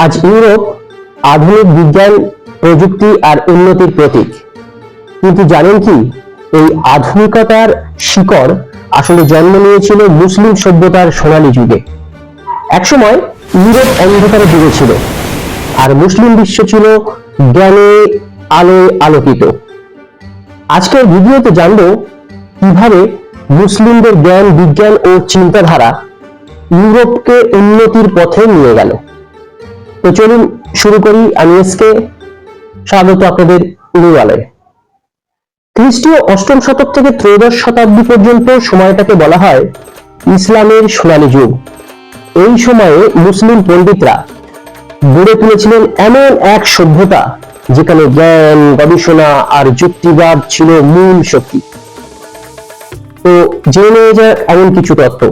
আজ ইউরোপ আধুনিক বিজ্ঞান, প্রযুক্তি আর উন্নতির প্রতীক। কিন্তু জানেন কি, এই আধুনিকতার শিকড় আসলে জন্ম নিয়েছিল মুসলিম সভ্যতার সোনালী যুগে। একসময় ইউরোপ অন্ধকারে ডুবেছিল আর মুসলিম বিশ্ব ছিল জ্ঞানে আলোয় আলোকিত। আজকের ভিডিওতে জানব কীভাবে মুসলিমদের জ্ঞান, বিজ্ঞান ও চিন্তাধারা ইউরোপকে উন্নতির পথে নিয়ে গেল। তো চলুন শুরু করি। আমি এসকে স্বাগত আপনাদের নিউ আলয়ে খ্রিস্টীয় অষ্টম শতক থেকে ত্রয়োদশ শতাব্দী পর্যন্ত সময়টাকে বলা হয় ইসলামের যুগ। এই সময়ে মুসলিম পণ্ডিতরা গড়ে তুলেছিলেন এমন এক সভ্যতা, যেখানে জ্ঞান, গবেষণা আর যুক্তিবাদ ছিল মূল শক্তি। তো জেনে যায় এমন কিছু তত্ত্ব।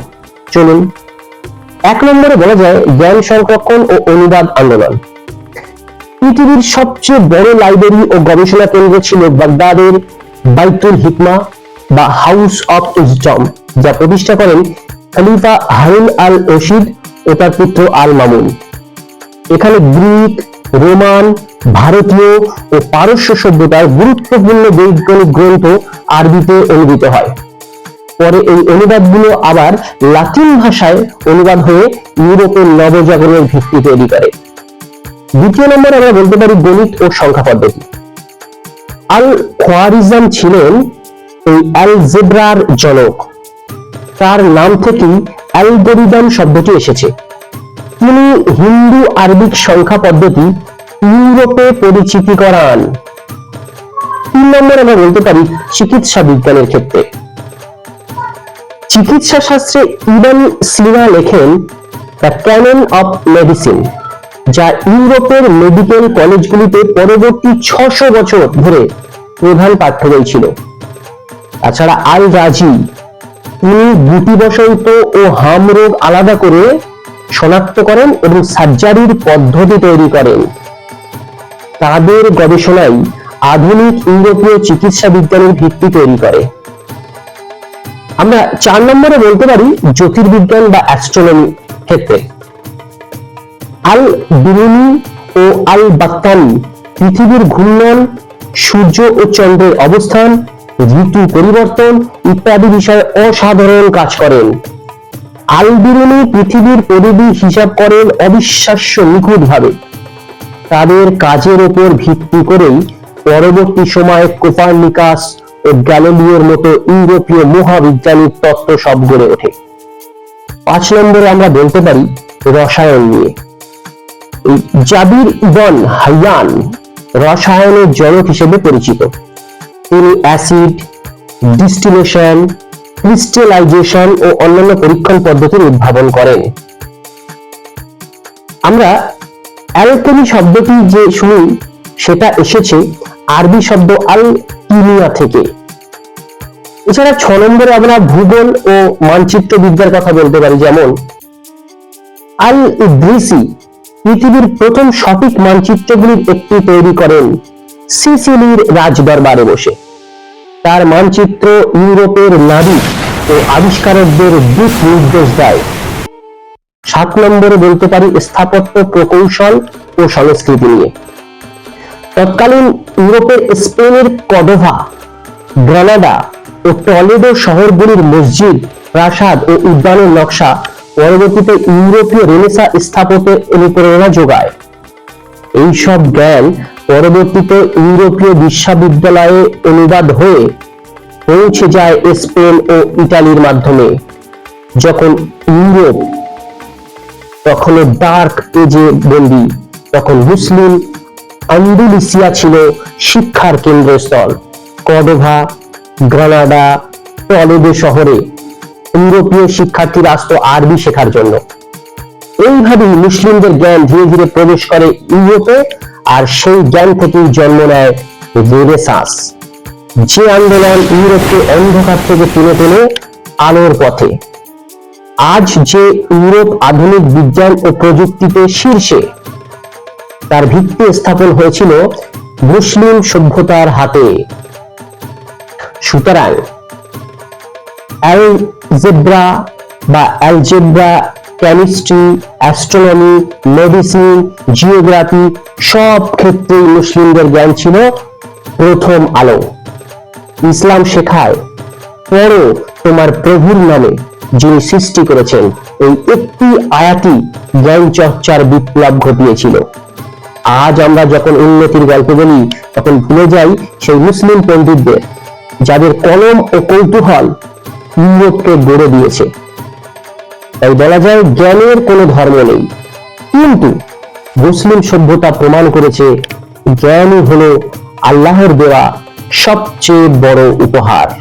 চলুন এক নম্বরে বলা যায় জ্ঞান সংরক্ষণ ও অনুবাদ আন্দোলন। পৃথিবীর সবচেয়ে বড় লাইব্রেরি ও গবেষণা কেন্দ্র ছিল বাগদাদের বাইতুল হিকমা বা হাউস অফ ইসডম যা প্রতিষ্ঠা করেন খলিফা হারুন আল রশিদ ও তার পুত্র আল মামুন। এখানে গ্রিক, রোমান, ভারতীয় ও পারস্য সভ্যতার গুরুত্বপূর্ণ বৈজ্ঞানিক গ্রন্থ আরবিতে অনুদিত হয়। পরে এই অনুবাদগুলো আবার লাতিন ভাষায় অনুবাদ হয়ে ইউরোপের নবজাগরণের ভিত্তি তৈরি করে। দ্বিতীয় নম্বর আমরা বলতে পারি গণিত ও সংখ্যা পদ্ধতি। আল খোয়ারিজম ছিলেন এই অ্যালজেব্রার জনক। তার নাম থেকেই অ্যালগোরিদম শব্দটি এসেছে। তিনি হিন্দু আরবিক সংখ্যা পদ্ধতি ইউরোপে পরিচিতি করান। তিন নম্বর আমরা বলতে পারি চিকিৎসা বিজ্ঞানের ক্ষেত্রে। চিকিৎসা শাস্ত্রে ইবান সিনা লেখেন দ্য ক্যানন অফ মেডিসিন যা ইউরোপের মেডিকেল কলেজগুলিতে পরবর্তী ছশো বছর ধরে প্রধান পাঠ্য বই ছিল। তাছাড়া আল রাজি তিনি গুটি বসন্ত ও হাম রোগ আলাদা করে শনাক্ত করেন এবং সার্জারির পদ্ধতি তৈরি করেন। তাদের গবেষণাই আধুনিক ইউরোপীয় চিকিৎসা বিজ্ঞানের ভিত্তি তৈরি করে। আমরা চার নম্বরে বলতে পারি জ্যোতির্বিজ্ঞান বা অ্যাস্ট্রোনমি ক্ষেত্রে। আল বিরুনি ও আল বাক্তানি পৃথিবীর ঘূর্ণন, সূর্য ও চন্দ্রের অবস্থান, ঋতু পরিবর্তন ইত্যাদি বিষয়ে অসাধারণ কাজ করেন। আল বিরুনি পৃথিবীর পরিধি হিসাব করেন অবিশ্বাস্য নিখুঁতভাবে। তাদের কাজের উপর ভিত্তি করেই পরবর্তী সময়ে কোপার্নিকাস ও গ্যালিলিওর মতো ইউরোপীয় মহাবিজ্ঞানিক তত্ত্ব সব গড়ে ওঠে। পাঁচ নম্বরে আমরা বলতে পারি রসায়ন নিয়ে। জাবির ইবন হাইয়ান রসায়নের জনক হিসেবে পরিচিত। তিনি অ্যাসিড, ডিস্টিলেশন, ক্রিস্টালাইজেশন ও অন্যান্য পরীক্ষণ পদ্ধতির উদ্ভাবন করেন। আমরা অ্যালকেমি শব্দটি যে শুনি, সেটা এসেছে আরবি শব্দ আল কিমিয়া থেকে। এছাড়া ছ নম্বরে আমরা ভূগোল ও মানচিত্র বিদ্যার কথা বলতে পারি, যেমন আল ইদ্রিসি পৃথিবীর প্রথম সঠিক মানচিত্রগুলির একটি তৈরি করেন সিসিলির রাজদরবারে বসে। তার মানচিত্র ইউরোপের নাবিক ও আবিষ্কারকদের দিক নির্দেশ দেয়। সাত নম্বরে বলতে পারি স্থাপত্য প্রকৌশল ও সংস্কৃতি নিয়ে। তৎকালীন ইউরোপের স্পেনের কডোভা গ্রানাডা ও টলেডো শহরগুলির মসজিদ, প্রাসাদ ও উদ্যানের নকশা পরবর্তীতে ইউরোপীয় রেনেসা স্থাপত্যের অনুপ্রেরণা যোগায়। এইসব জ্ঞান পরবর্তীতে ইউরোপীয় বিশ্ববিদ্যালয়ে অনুবাদ হয়ে পৌঁছে যায় স্পেন ও ইটালির মাধ্যমে। যখন ইউরোপ তখনও ডার্ক এজে বন্দী, তখন মুসলিম আন্ডুলিসিয়া ছিল শিক্ষার কেন্দ্রস্থল। কডোভা গ্রানাডা, টলেডো শহরে ইউরোপীয় শিক্ষার্থীরা আসতো আরবি শেখার জন্য। এইভাবেই মুসলিমদের জ্ঞান ধীরে ধীরে প্রবেশ করে ইউরোপে আর সেই জ্ঞান থেকেই জন্ম নেয় রেনেসাঁস। যে আন্দোলন ইউরোপকে অন্ধকার থেকে তুলে তুলে আলোর পথে। আজ যে ইউরোপ আধুনিক বিজ্ঞান ও প্রযুক্তিতে শীর্ষে তার ভিত্তি স্থাপন হয়েছিল মুসলিম সভ্যতার হাতে। সুতরাং অ্যালজেব্রা বা algebra chemistry, astronomy, medicine, geography সব ক্ষেত্রেই মুসলিমদের জ্ঞান ছিল প্রথম আলো। ইসলাম শেখায়, পড়ো তোমার প্রভুর নামে যিনি সৃষ্টি করেছেন। এই একটি আয়াতি জ্ঞান চর্চার বিপ্লব ঘটিয়েছিল। আজ আমরা যখন উন্নতির গল্প বলি, তখন ভুলে যাই সেই মুসলিম পণ্ডিতদের, যাদের কলম ও কৌতূহল ইউরোপকে গড়ে দিয়েছে। তাই বলা যায়, জ্ঞানের কোনো ধর্ম নেই। কিন্তু মুসলিম সভ্যতা প্রমাণ করেছে জ্ঞানই হলো আল্লাহর দেওয়া সবচেয়ে বড় উপহার।